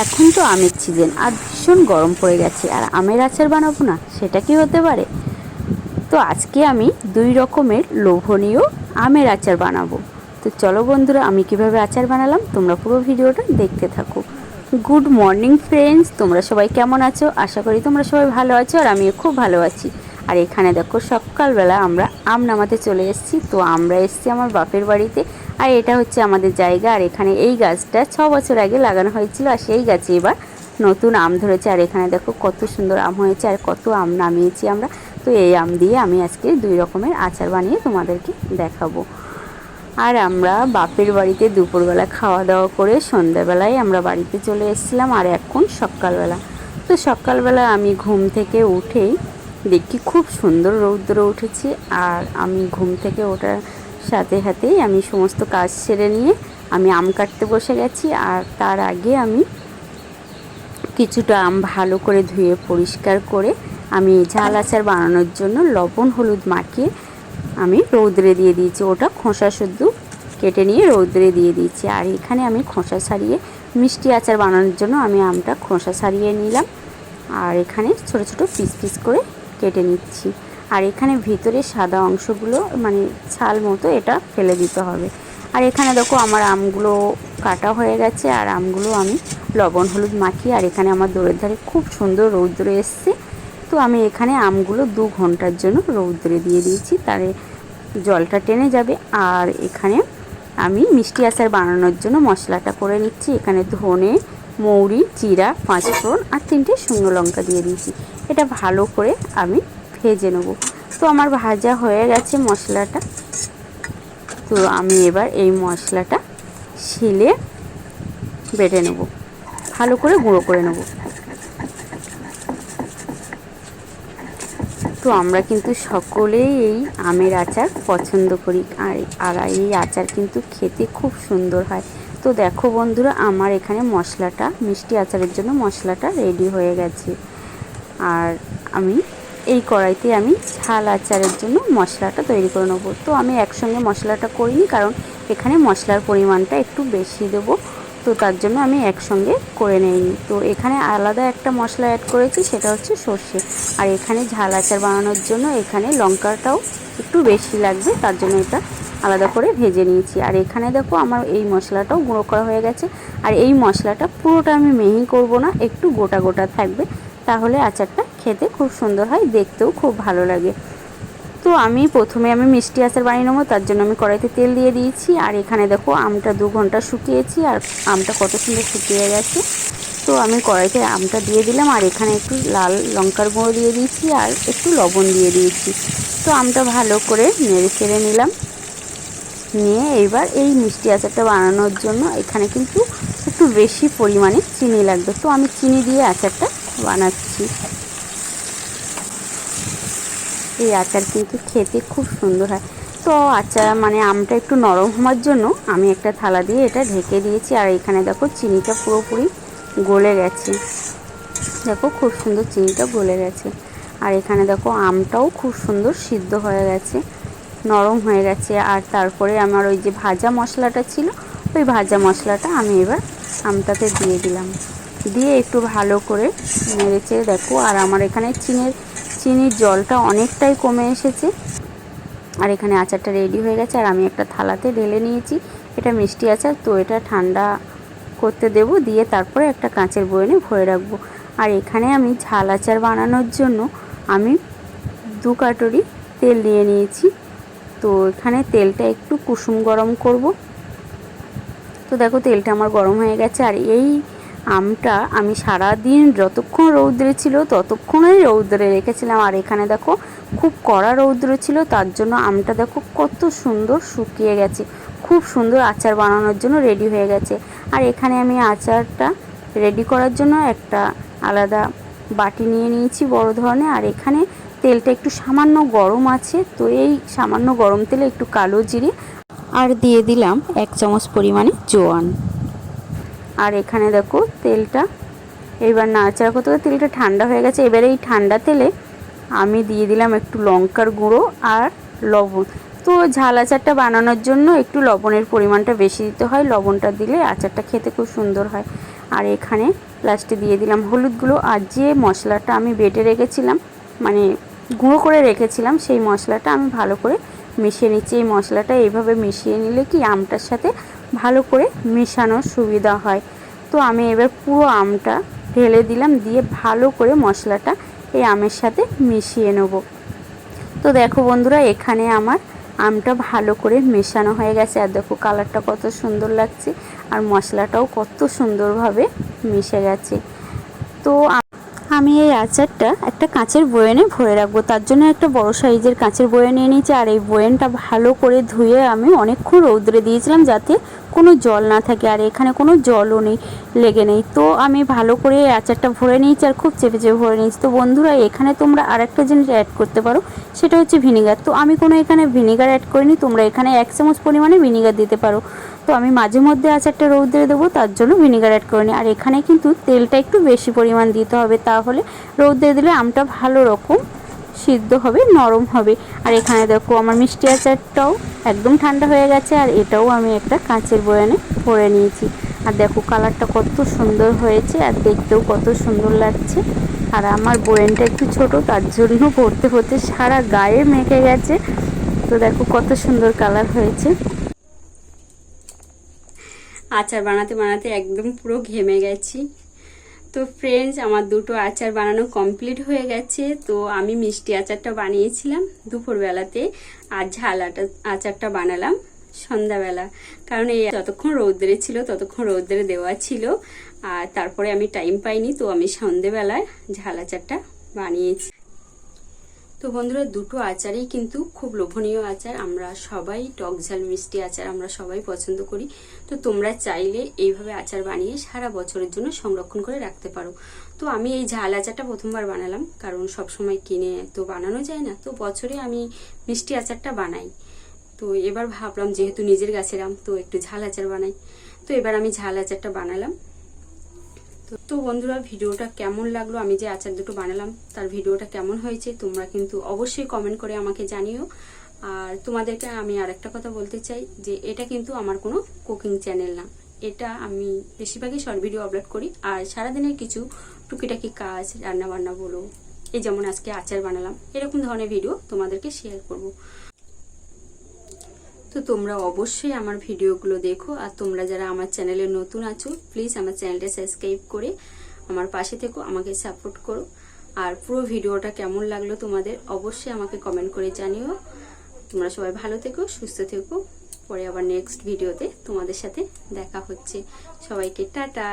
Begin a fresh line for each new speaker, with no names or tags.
এখন তো আমের সিজন আর ভীষণ গরম পড়ে গেছে, আর আমের আচার বানাবো না, সেটা কি হতে পারে? তো আজকে আমি দুই রকমের লোভনীয় আমের আচার বানাবো। তো চলো বন্ধুরা, আমি কীভাবে আচার বানালাম, তোমরা পুরো ভিডিওটা দেখতে থাকো। গুড মর্নিং ফ্রেন্ডস তোমরা সবাই কেমন আছো? আশা করি তোমরা সবাই ভালো আছো, আর আমিও খুব ভালো আছি। আর এখানে দেখো সকালবেলা আমরা আম নামাতে চলে এসেছি। তো আমরা এসেছি আমার বাপের বাড়িতে। আর এটা হচ্ছে আমাদের জায়গা। আর এখানে এই গাছটা ছ বছর আগে লাগানো হয়েছিল আর সেই গাছে এবার নতুন আম ধরেছে। আর এখানে দেখো কত সুন্দর আম হয়েছে আর কত আম নামিয়েছি আমরা। তো এই আম দিয়ে আমি আজকে দুই রকমের আচার বানিয়ে তোমাদেরকে দেখাবো। আর আমরা বাপের বাড়িতে দুপুরবেলা খাওয়া দাওয়া করে সন্ধ্যাবেলায় আমরা বাড়িতে চলে এসেছিলাম। আর এখন সকালবেলা। তো সকালবেলা আমি ঘুম থেকে উঠেই দেখি খুব সুন্দর রৌদ্র উঠেছে আর আমি ঘুম থেকে ওঠার সাথে সাথেই আমি সমস্ত কাজ সেরে নিয়ে আমি আম কাটতে বসে গেছি আর তার আগে আমি কিছুটা আম ভালো করে ধুয়ে পরিষ্কার করে আমি ঝাল আচার বানানোর জন্য লবণ, হলুদ মাখিয়ে আমি রৌদ্রে দিয়ে দিয়েছি। ওটা খোসা শুদ্ধ কেটে নিয়ে রৌদ্রে দিয়ে দিয়েছি। আর এখানে আমি খোসা ছাড়িয়ে মিষ্টি আচার বানানোর জন্য আমি আমটা খোসা ছাড়িয়ে নিলাম। আর এখানে ছোট ছোট পিস পিস করে কেটে নিচ্ছি। আর এখানে ভিতরে সাদা অংশগুলো মানে ছাল মতো এটা ফেলে দিতে হবে। আর এখানে দেখো আমার আমগুলো কাটা হয়ে গেছে, আর আমগুলো আমি লবণ, হলুদ মাখি আর এখানে আমার দৌড়ের ধারে খুব সুন্দর রৌদ্র এসছে। তো আমি এখানে আমগুলো দু ঘণ্টার জন্য রৌদ্রে দিয়ে দিয়েছি তারে জলটা টেনে যাবে। আর এখানে আমি মিষ্টি আচার বানানোর জন্য মশলাটা করে নিচ্ছি। এখানে ধনে মৌরি, জিরা, পাঁচফোড়ন আর তিনটে শুকনো লঙ্কা দিয়ে দিয়েছি। এটা ভালো করে আমি ভেজে নেব। তো আমার ভাজা হয়ে গেছে মশলাটা। তো আমি এবার এই মশলাটা শিলে বেটে নেব। ভালো করে গুঁড়ো করে নেব। তো আমরা কিন্তু সকলেই এই আমের আচার পছন্দ করি। আর আর এই আচার কিন্তু খেতে খুব সুন্দর হয়। তো দেখো বন্ধুরা, আমার এখানে মশলাটা, মিষ্টি আচারের জন্য মশলাটা রেডি হয়ে গেছে। আর আমি এই কড়াইতে আমি ঝাল আচারের জন্য মশলাটা তৈরি করে নেব। তো আমি একসঙ্গে মশলাটা করিনি, কারণ এখানে মশলার পরিমাণটা একটু বেশি দেবো। তো তার জন্য আমি একসঙ্গে করে নিইনি। তো এখানে আলাদা একটা মশলা অ্যাড করেছি, সেটা হচ্ছে সর্ষে। আর এখানে ঝাল আচার বানানোর জন্য এখানে লঙ্কাটাও একটু বেশি লাগবে, তার জন্য এটা আলাদা করে ভেজে নিয়েছি। আর এখানে দেখো আমার এই মশলাটাও গুঁড়ো করা হয়ে গেছে। আর এই মশলাটা পুরোটা আমি মিহি করব না, একটু গোটা গোটা থাকবে। তাহলে আচারটা খেতে খুব সুন্দর হয়, দেখতেও খুব ভালো লাগে। তো আমি প্রথমে আমি মিষ্টি আচার বানিয়ে নেব, তার জন্য আমি কড়াইতে তেল দিয়ে দিয়েছি। আর এখানে দেখো আমটা দু ঘণ্টা শুকিয়েছি, আর আমটা কত সুন্দর শুকিয়ে গেছে। তো আমি কড়াইতে আমটা দিয়ে দিলাম, আর এখানে একটু লাল লঙ্কার গুঁড়ো দিয়ে দিয়েছি, আর একটু লবণ দিয়ে দিয়েছি। তো আমটা ভালো করে নেড়ে চেড়ে নিলাম। নিয়ে এবার এই মিষ্টি আচারটা বানানোর জন্য এখানে কিন্তু একটু বেশি পরিমাণে চিনি লাগবে। তো আমি চিনি দিয়ে আচারটা বানাচ্ছি। এই আচার কিন্তু খেতে খুব সুন্দর হয়। তো আচার মানে আমটা একটু নরম হওয়ার জন্য আমি একটা থালা দিয়ে এটা ঢেকে দিয়েছি। আর এখানে দেখো চিনিটা পুরোপুরি গলে গেছে। দেখো খুব সুন্দর চিনিটা গলে গেছে। আর এখানে দেখো আমটাও খুব সুন্দর সিদ্ধ হয়ে গেছে। নরম হয়ে গেছে। আর তারপরে আমার ওই যে ভাজা মশলাটা ছিল, ওই ভাজা মশলাটা আমি এবার আমটাতে দিয়ে দিলাম। দিয়ে একটু ভালো করে নেড়েচে দেখো। আর আমার এখানে চিনির চিনির জলটা অনেকটাই কমে এসেছে। আর এখানে আচারটা রেডি হয়ে গেছে। আর আমি একটা থালাতে ঢেলে নিয়েছি। এটা মিষ্টি আচার, তো এটা ঠান্ডা করতে দেব। দিয়ে তারপরে একটা কাঁচের বয়নে ভরে রাখব। আর এখানে আমি ঝাল আচার বানানোর জন্য আমি দু কাটরি তেল নিয়ে নিয়েছি। তো এখানে তেলটা একটু কুসুম গরম করব। তো দেখো তেলটা আমার গরম হয়ে গেছে আর এই আমটা আমি সারা দিন যতক্ষণ রৌদ্রে ছিল ততক্ষণই রৌদ্রে রেখেছিলাম। আর এখানে দেখো খুব কড়া রৌদ্র ছিল, তার জন্য আমটা দেখো কত সুন্দর শুকিয়ে গেছে। খুব সুন্দর আচার বানানোর জন্য রেডি হয়ে গেছে। আর এখানে আমি আচারটা রেডি করার জন্য একটা আলাদা বাটি নিয়ে নিয়েছি বড় ধরনের। আর এখানে তেলটা একটু সামান্য গরম আছে, তো এই সামান্য গরম তেলে একটু কালো জিরে আর দিয়ে দিলাম এক চামচ পরিমাণে জোয়ান। আর এখানে দেখো তেলটা, এবার নাড়াচাড়া করতে তেলটা ঠান্ডা হয়ে গেছে, এবারে এই ঠান্ডা তেলে আমি দিয়ে দিলাম একটু লঙ্কার গুঁড়ো আর লবণ। তো ঝাল আচারটা বানানোর জন্য একটু লবণের পরিমাণটা বেশি দিতে হয়, লবণটা দিলে আচারটা খেতে খুব সুন্দর হয়। আর এখানে লাস্টে দিয়ে দিলাম হলুদগুলো আর যে মশলাটা আমি বেটে রেখেছিলাম মানে গুঁড়ো করে রেখেছিলাম, সেই মশলাটা আমি ভালো করে মিশিয়ে নিচ্ছি। এই মশলাটা এইভাবে মিশিয়ে নিলে কি আমটার সাথে ভালো করে মেশানোর সুবিধা হয়? তো আমি এবার পুরো আমটা ঢেলে দিলাম, দিয়ে ভালো করে মশলাটা এই আমের সাথে মিশিয়ে নেব। তো দেখো বন্ধুরা, এখানে আমার আমটা ভালো করে মেশানো হয়ে গেছে। আর দেখো কালারটা কত সুন্দর লাগছে, আর মশলাটাও কত সুন্দরভাবে মিশে গেছে। তো আমি এই আচারটা একটা কাঁচের বয়ানে ভরে রাখব। তার জন্য একটা বড় সাইজের কাঁচের বয়ান নিয়ে নিয়েছি, আর এই বয়ানটা ভালো করে ধুয়ে আমি অনেকক্ষণ রৌদ্রে দিয়েছিলাম যাতে কোনো জল না থাকে, আর এখানে কোনো জলও নেই, লেগে নেই। তো আমি ভালো করে এই আচারটা ভরে নিয়েছি আর খুব চেপে চেপে ভরে নিয়েছি। তো বন্ধুরা, এখানে তোমরা আরেকটা জিনিস অ্যাড করতে পারো, সেটা হচ্ছে ভিনিগার তো আমি কোনো এখানে ভিনিগার অ্যাড করিনি, তোমরা এখানে এক চামচ পরিমাণে ভিনিগার দিতে পারো। তো আমি মাঝে মধ্যে আচারটা রৌদ্রে দেবো, তার জন্য ভিনিগার অ্যাড করে নিই আর এখানে কিন্তু তেলটা একটু বেশি পরিমাণ দিতে হবে, তাহলে রৌদ্রে দিলে আমটা ভালো রকম সিদ্ধ হবে, নরম হবে। আর এখানে দেখো আমার মিষ্টি আচারটাও একদম ঠান্ডা হয়ে গেছে, আর এটাও আমি একটা কাঁচের বয়ানে ভরে নিয়েছি। আর দেখো কালারটা কত সুন্দর হয়েছে, আর দেখতেও কত সুন্দর লাগছে। আর আমার বয়ানটা একটু ছোট, তার জন্য ভরতে পড়তে সারা গায়ে মেখে গেছে। তো দেখো কত সুন্দর কালার হয়েছে। আচার বানাতে বানাতে একদম পুরো ঘেমে গেছি। তো ফ্রেন্ডস আমার দুটো আচার বানানো কমপ্লিট হয়ে গেছে। তো আমি মিষ্টি আচারটা বানিয়েছিলাম দুপুরবেলাতে আর ঝাল আচারটা বানালাম সন্ধ্যাবেলা। কারণ এই যতক্ষণ রৌদ্রে ছিল ততক্ষণ রৌদ্রে দেওয়া ছিল। আর তারপরে আমি টাইম পাইনি, তো আমি সন্ধেবেলায় ঝাল আচারটা বানিয়েছি। তো বন্ধুরা, দুটো আচারই কিন্তু খুব লোভনীয় আচার। আমরা সবাই টক ঝাল, মিষ্টি আচার আমরা সবাই পছন্দ করি। তো তোমরা চাইলে এইভাবে আচার বানিয়ে সারা বছরের জন্য সংরক্ষণ করে রাখতে পারো। তো আমি এই ঝাল আচারটা প্রথমবার বানালাম, কারণ সব সময় কিনে তো বানানো যায় না। তো বছরে আমি মিষ্টি আচারটা বানাই। তো এবার ভাবলাম, যেহেতু নিজের গাছের আম, তো একটু ঝাল আচার বানাই। তো এবার আমি ঝাল আচারটা বানালাম। তো- বন্ধুরা, ভিডিওটা কেমন লাগল? আমি যে আচার দুটো বানালাম, তার ভিডিওটা কেমন হয়েছে তোমরা কিন্তু অবশ্যই কমেন্ট করে আমাকে জানিও। আর তোমাদেরকে আমি আর একটা কথা বলতে চাই, যে এটা কিন্তু আমার কোনো কুকিং চ্যানেল না। এটা আমি বেশিরভাগই শর্ট ভিডিও আপলোড করি, আর সারাদিনের কিছু টুকিটাকি কাজ রান্না বান্না বলো, এই যেমন আজকে আচার বানালাম, এরকম ধরনের ভিডিও তোমাদেরকে শেয়ার করব। তো তোমরা অবশ্যই আমার ভিডিওগুলো দেখো। আর তোমরা যারা আমার চ্যানেলে নতুন আছো প্লিজ আমার চ্যানেলটা সাবস্ক্রাইব করে আমার পাশে থেকো, আমাকে সাপোর্ট করো। আর পুরো ভিডিওটা কেমন লাগল তোমাদের, অবশ্যই আমাকে কমেন্ট করে জানিও। তোমরা সবাই ভালো থেকো, সুস্থ থেকো। পরে আবার নেক্সট ভিডিওতে তোমাদের সাথে দেখা হচ্ছে। সবাইকে টাটা।